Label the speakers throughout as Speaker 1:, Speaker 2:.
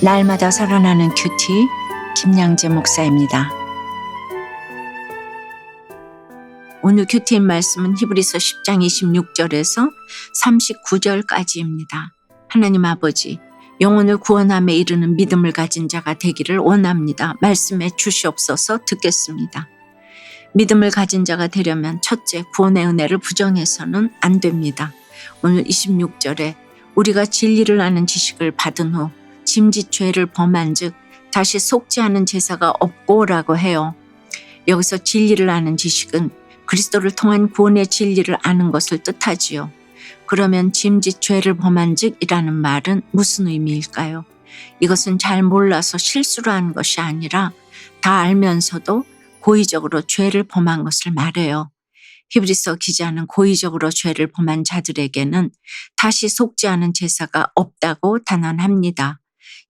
Speaker 1: 날마다 살아나는 큐티 김양재 목사입니다. 오늘 큐티인 말씀은 히브리서 10장 26절에서 39절까지입니다. 하나님 아버지, 영혼을 구원함에 이르는 믿음을 가진 자가 되기를 원합니다. 말씀해 주시옵소서 듣겠습니다. 믿음을 가진 자가 되려면 첫째, 구원의 은혜를 부정해서는 안 됩니다. 오늘 26절에 우리가 진리를 아는 지식을 받은 후 짐짓 죄를 범한 즉 다시 속지 않은 제사가 없고라고 해요. 여기서 진리를 아는 지식은 그리스도를 통한 구원의 진리를 아는 것을 뜻하지요. 그러면 짐짓 죄를 범한 즉이라는 말은 무슨 의미일까요? 이것은 잘 몰라서 실수를 한 것이 아니라 다 알면서도 고의적으로 죄를 범한 것을 말해요. 히브리서 기자는 고의적으로 죄를 범한 자들에게는 다시 속지 않은 제사가 없다고 단언합니다.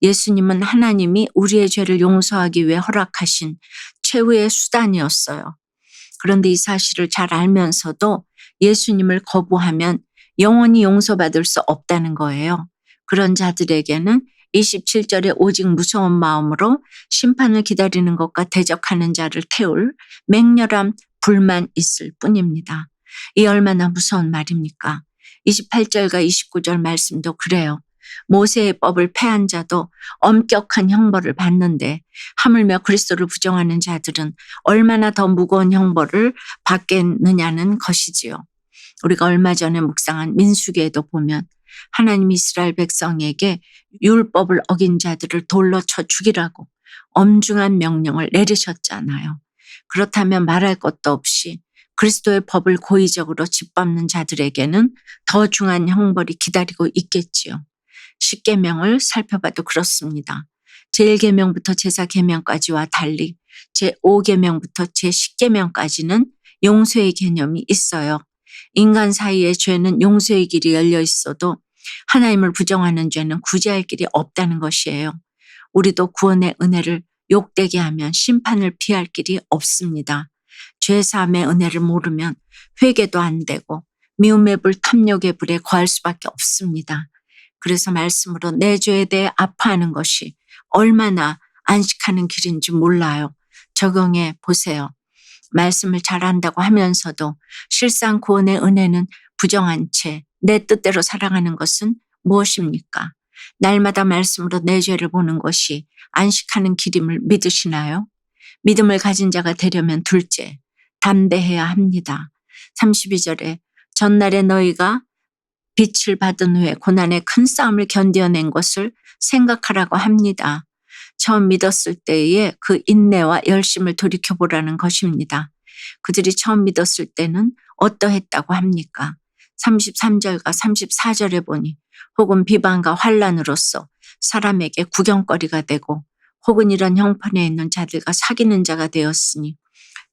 Speaker 1: 예수님은 하나님이 우리의 죄를 용서하기 위해 허락하신 최후의 수단이었어요. 그런데 이 사실을 잘 알면서도 예수님을 거부하면 영원히 용서받을 수 없다는 거예요. 그런 자들에게는 27절에 오직 무서운 마음으로 심판을 기다리는 것과 대적하는 자를 태울 맹렬한 불만 있을 뿐입니다. 이 얼마나 무서운 말입니까? 28절과 29절 말씀도 그래요. 모세의 법을 패한 자도 엄격한 형벌을 받는데 하물며 그리스도를 부정하는 자들은 얼마나 더 무거운 형벌을 받겠느냐는 것이지요. 우리가 얼마 전에 묵상한 민수기에도 보면 하나님 이스라엘 백성에게 율법을 어긴 자들을 돌로 쳐 죽이라고 엄중한 명령을 내리셨잖아요. 그렇다면 말할 것도 없이 그리스도의 법을 고의적으로 짓밟는 자들에게는 더 중한 형벌이 기다리고 있겠지요. 십계명을 살펴봐도 그렇습니다. 제1계명부터 제사계명까지와 달리 제5계명부터 제10계명까지는 용서의 개념이 있어요. 인간 사이의 죄는 용서의 길이 열려 있어도 하나님을 부정하는 죄는 구제할 길이 없다는 것이에요. 우리도 구원의 은혜를 욕되게 하면 심판을 피할 길이 없습니다. 죄 사함의 은혜를 모르면 회개도 안 되고 미움의 불 탐욕의 불에 거할 수밖에 없습니다. 그래서 말씀으로 내 죄에 대해 아파하는 것이 얼마나 안식하는 길인지 몰라요. 적용해 보세요. 말씀을 잘한다고 하면서도 실상 구원의 은혜는 부정한 채 내 뜻대로 살아가는 것은 무엇입니까? 날마다 말씀으로 내 죄를 보는 것이 안식하는 길임을 믿으시나요? 믿음을 가진 자가 되려면 둘째, 담대해야 합니다. 32절에 전날에 너희가 빛을 받은 후에 고난의 큰 싸움을 견뎌낸 것을 생각하라고 합니다. 처음 믿었을 때의 그 인내와 열심을 돌이켜보라는 것입니다. 그들이 처음 믿었을 때는 어떠했다고 합니까? 33절과 34절에 보니 혹은 비방과 환란으로서 사람에게 구경거리가 되고 혹은 이런 형편에 있는 자들과 사귀는 자가 되었으니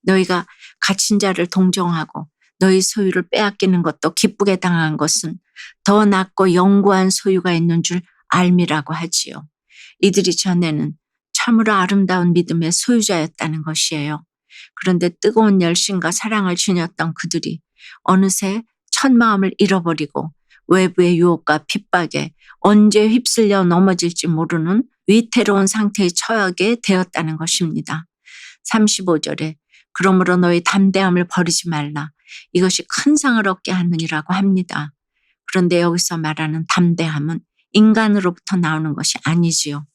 Speaker 1: 너희가 갇힌 자를 동정하고 너희 소유를 빼앗기는 것도 기쁘게 당한 것은 더 낫고 영구한 소유가 있는 줄 알미라고 하지요. 이들이 전에는 참으로 아름다운 믿음의 소유자였다는 것이에요. 그런데 뜨거운 열심과 사랑을 지녔던 그들이 어느새 첫 마음을 잃어버리고 외부의 유혹과 핍박에 언제 휩쓸려 넘어질지 모르는 위태로운 상태에 처하게 되었다는 것입니다. 35절에 그러므로 너희 담대함을 버리지 말라. 이것이 큰 상을 얻게 하느니라고 합니다. 그런데 여기서 말하는 담대함은 인간으로부터 나오는 것이 아니지요.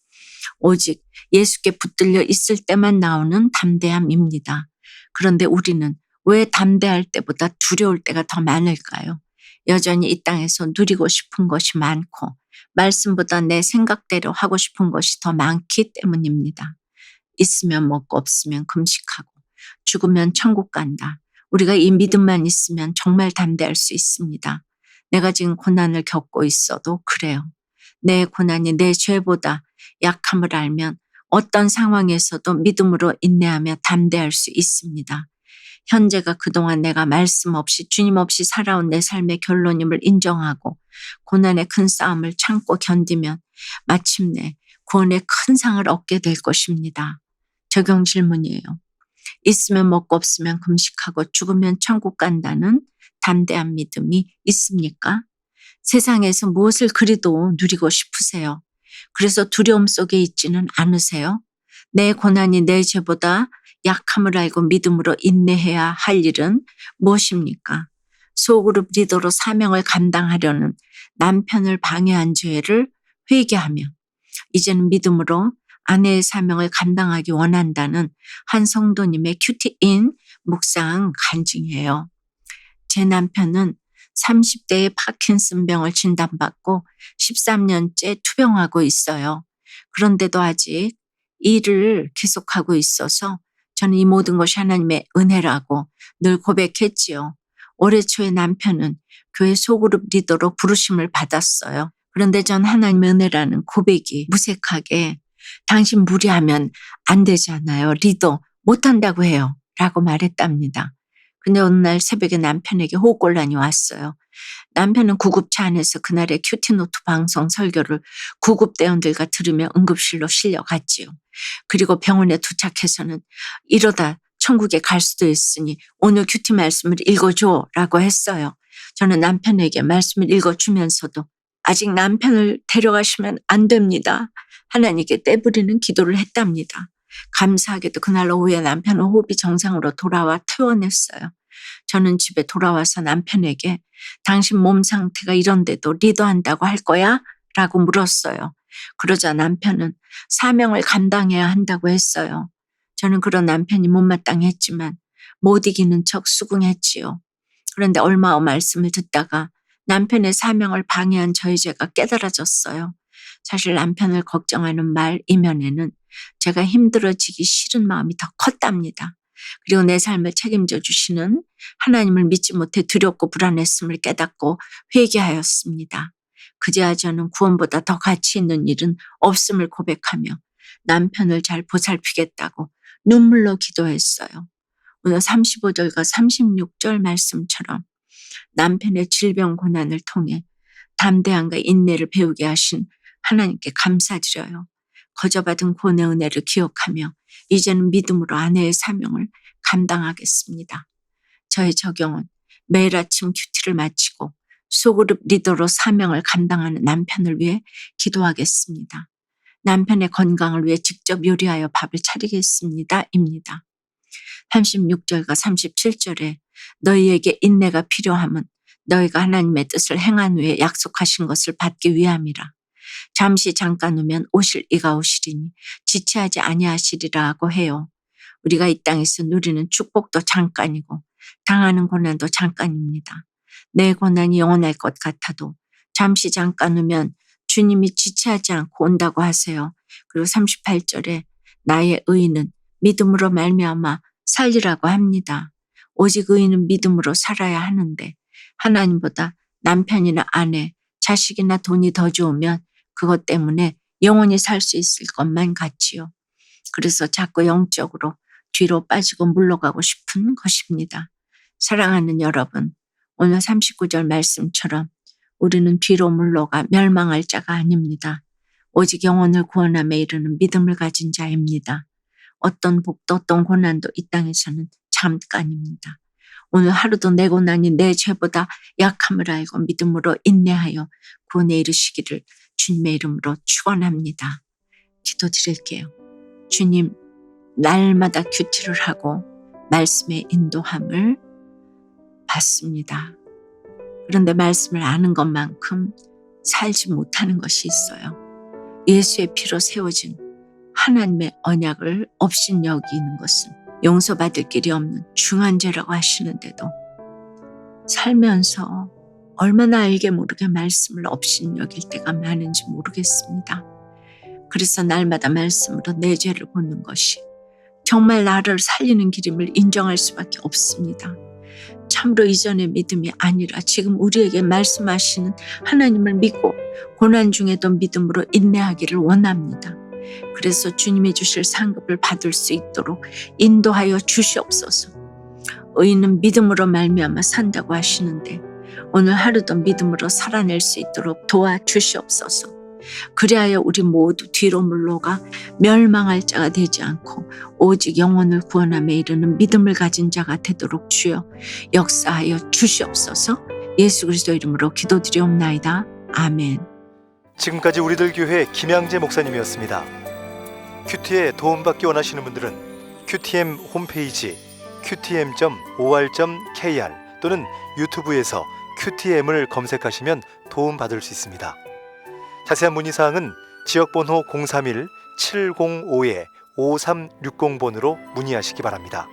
Speaker 1: 오직 예수께 붙들려 있을 때만 나오는 담대함입니다. 그런데 우리는 왜 담대할 때보다 두려울 때가 더 많을까요? 여전히 이 땅에서 누리고 싶은 것이 많고 말씀보다 내 생각대로 하고 싶은 것이 더 많기 때문입니다. 있으면 먹고 없으면 금식하고 죽으면 천국 간다. 우리가 이 믿음만 있으면 정말 담대할 수 있습니다. 내가 지금 고난을 겪고 있어도 그래요. 내 고난이 내 죄보다 약함을 알면 어떤 상황에서도 믿음으로 인내하며 담대할 수 있습니다. 현재가 그동안 내가 말씀 없이 주님 없이 살아온 내 삶의 결론임을 인정하고 고난의 큰 싸움을 참고 견디면 마침내 구원의 큰 상을 얻게 될 것입니다. 적용 질문이에요. 있으면 먹고 없으면 금식하고 죽으면 천국 간다는 담대한 믿음이 있습니까? 세상에서 무엇을 그리도 누리고 싶으세요? 그래서 두려움 속에 있지는 않으세요? 내 고난이 내 죄보다 약함을 알고 믿음으로 인내해야 할 일은 무엇입니까? 소그룹 리더로 사명을 감당하려는 남편을 방해한 죄를 회개하며 이제는 믿음으로 아내의 사명을 감당하기 원한다는 한 성도님의 큐티인 묵상 간증이에요. 제 남편은 30대에 파킨슨병을 진단받고 13년째 투병하고 있어요. 그런데도 아직 일을 계속하고 있어서 저는 이 모든 것이 하나님의 은혜라고 늘 고백했지요. 올해 초에 남편은 교회 소그룹 리더로 부르심을 받았어요. 그런데 전 하나님의 은혜라는 고백이 무색하게 당신 무리하면 안 되잖아요. 리더 못한다고 해요. 라고 말했답니다. 근데 어느 날 새벽에 남편에게 호흡곤란이 왔어요. 남편은 구급차 안에서 그날의 큐티노트 방송 설교를 구급대원들과 들으며 응급실로 실려갔지요. 그리고 병원에 도착해서는 이러다 천국에 갈 수도 있으니 오늘 큐티 말씀을 읽어줘 라고 했어요. 저는 남편에게 말씀을 읽어주면서도 아직 남편을 데려가시면 안 됩니다. 하나님께 떼부리는 기도를 했답니다. 감사하게도 그날 오후에 남편은 호흡이 정상으로 돌아와 퇴원했어요. 저는 집에 돌아와서 남편에게 당신 몸 상태가 이런데도 리더한다고 할 거야? 라고 물었어요. 그러자 남편은 사명을 감당해야 한다고 했어요. 저는 그런 남편이 못마땅했지만 못 이기는 척 수긍했지요. 그런데 얼마 후 말씀을 듣다가 남편의 사명을 방해한 저희 죄가 깨달아졌어요. 사실 남편을 걱정하는 말 이면에는 제가 힘들어지기 싫은 마음이 더 컸답니다. 그리고 내 삶을 책임져 주시는 하나님을 믿지 못해 두렵고 불안했음을 깨닫고 회개하였습니다. 그제야 저는 구원보다 더 가치 있는 일은 없음을 고백하며 남편을 잘 보살피겠다고 눈물로 기도했어요. 오늘 35절과 36절 말씀처럼 남편의 질병 고난을 통해 담대함과 인내를 배우게 하신 하나님께 감사드려요. 거저받은 구원의 은혜를 기억하며 이제는 믿음으로 아내의 사명을 감당하겠습니다. 저의 적용은 매일 아침 큐티를 마치고 소그룹 리더로 사명을 감당하는 남편을 위해 기도하겠습니다. 남편의 건강을 위해 직접 요리하여 밥을 차리겠습니다. 입니다. 36절과 37절에 너희에게 인내가 필요함은 너희가 하나님의 뜻을 행한 후에 약속하신 것을 받기 위함이라. 잠시 잠깐 오면 오실 이가 오시리니 지체하지 아니하시리라고 해요. 우리가 이 땅에서 누리는 축복도 잠깐이고 당하는 고난도 잠깐입니다. 내 고난이 영원할 것 같아도 잠시 잠깐 오면 주님이 지체하지 않고 온다고 하세요. 그리고 38절에 나의 의인은 믿음으로 말미암아 살리라고 합니다. 오직 의인은 믿음으로 살아야 하는데 하나님보다 남편이나 아내, 자식이나 돈이 더 좋으면 그것 때문에 영원히 살 수 있을 것만 같지요. 그래서 자꾸 영적으로 뒤로 빠지고 물러가고 싶은 것입니다. 사랑하는 여러분, 오늘 39절 말씀처럼 우리는 뒤로 물러가 멸망할 자가 아닙니다. 오직 영혼을 구원함에 이르는 믿음을 가진 자입니다. 어떤 복도 어떤 고난도 이 땅에서는 잠깐입니다. 오늘 하루도 내 고난이 내 죄보다 약함을 알고 믿음으로 인내하여 구원에 이르시기를 주님의 이름으로 축원합니다. 기도드릴게요. 주님, 날마다 큐티를 하고 말씀의 인도함을 받습니다. 그런데 말씀을 아는 것만큼 살지 못하는 것이 있어요. 예수의 피로 세워진 하나님의 언약을 없인 여기는 것은 용서받을 길이 없는 중한 죄라고 하시는데도 살면서 얼마나 알게 모르게 말씀을 없인 여길 때가 많은지 모르겠습니다. 그래서 날마다 말씀으로 내 죄를 보는 것이 정말 나를 살리는 길임을 인정할 수밖에 없습니다. 참으로 이전의 믿음이 아니라 지금 우리에게 말씀하시는 하나님을 믿고 고난 중에도 믿음으로 인내하기를 원합니다. 그래서 주님이 주실 상급을 받을 수 있도록 인도하여 주시옵소서. 의인은 믿음으로 말미암아 산다고 하시는데 오늘 하루도 믿음으로 살아낼 수 있도록 도와 주시옵소서. 그리하여 우리 모두 뒤로 물러가 멸망할 자가 되지 않고 오직 영혼을 구원함에 이르는 믿음을 가진 자가 되도록 주여 역사하여 주시옵소서. 예수 그리스도 이름으로 기도드리옵나이다. 아멘.
Speaker 2: 지금까지 우리들 교회 김양재 목사님이었습니다. 큐티에 도움받기 원하시는 분들은 QTM 홈페이지 qtm.or.kr 또는 유튜브에서 QTM을 검색하시면 도움받을 수 있습니다. 자세한 문의 사항은 지역번호 031 705에 5360번으로 문의하시기 바랍니다.